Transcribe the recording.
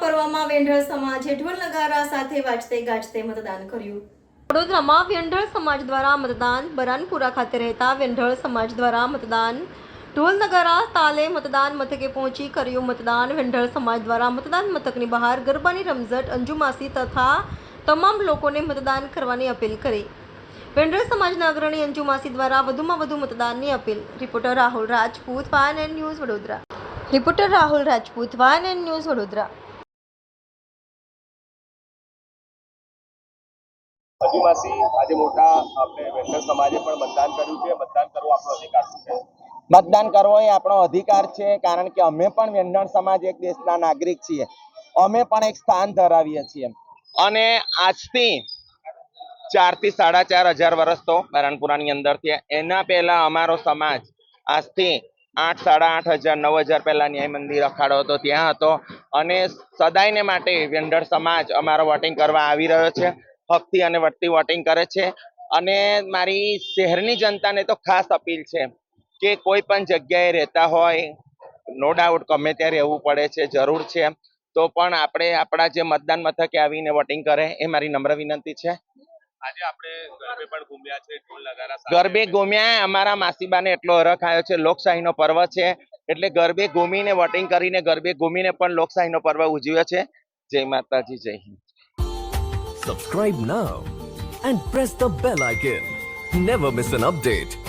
પર્વમાં વેંઢળ સમાજે ઢોલ નગારા સાથે વાજતે ગાજતે મતદાન કર્યું. વડોદરામાં વેંઢળ સમાજ દ્વારા મતદાન બરાનપુરા ખાતે રહેતા વેંઢળ સમાજ દ્વારા મતદાન ઢોલ નગારા, તાલે મતદાન મથકે પહોંચી કર્યું મતદાન. વેંઢળ સમાજ દ્વારા મતદાન મથકની બહાર ગરબાની રમઝટ, અંજુમાસી તથા તમામ લોકોને મતદાન કરવાની અપીલ કરી. વેંઢળ સમાજના અગ્રણી અંજુમાસી દ્વારા વધુમાં વધુ મતદાનની appeal. Reporter Rahul Rajput van and news Vadodara. Reporter Rahul Rajput van and news Vadodara. આજે મોટા આપણે વેન્ડર સમાજે પણ મતદાન કર્યું છે. મતદાન કરવું આપણો અધિકાર છે? મતદાન કરવો એ આપણો અધિકાર છે કારણ કે અમે પણ વેંડણ સમાજ એક દેશના નાગરિક છીએ. અમે પણ એક સ્થાન ધરાવીએ છીએ. અને આજથી ચારથી સાડા ચાર હજાર વર્ષ તો નારાયણપુરાની અંદર છે એના પહેલા અમારો સમાજ આજથી આઠ, સાડા આઠ હજાર, નવ હજાર પહેલા ન્યાય મંદિર અખાડો હતો, ત્યાં હતો. અને સદાયને માટે વેન્ડર સમાજ અમારો વોટિંગ કરવા આવી રહ્યો છે. ભક્તિ અને વટતી વોટિંગ કરે છે. અને મારી શહેરની જનતાને તો ખાસ અપીલ છે કે કોઈ પણ જગ્યાએ રહેતા હોય નો ડાઉટ ગમે ત્યાં રહેવું પડે છે, જરૂર છે. તો પણ આપણે આપણા જે મતદાન મથકે આવીને વોટિંગ કરે, એ મારી નમ્ર વિનંતી છે. આજે આપણે ગરબે પણ ઘૂમ્યા છે ઢોલ નગારા ગરબે ઘૂમ્યા અમારા માસીબાને એટલો હરખ આવ્યો છે લોકશાહીનો પર્વ છે એટલે ગરબે ઘૂમીને વોટિંગ કરીને ગરબે ઘૂમીને પણ લોકશાહીનો પર્વ ઉજવ્યો છે. જય માતાજી જય Hind. Subscribe now and press the bell icon never miss an update.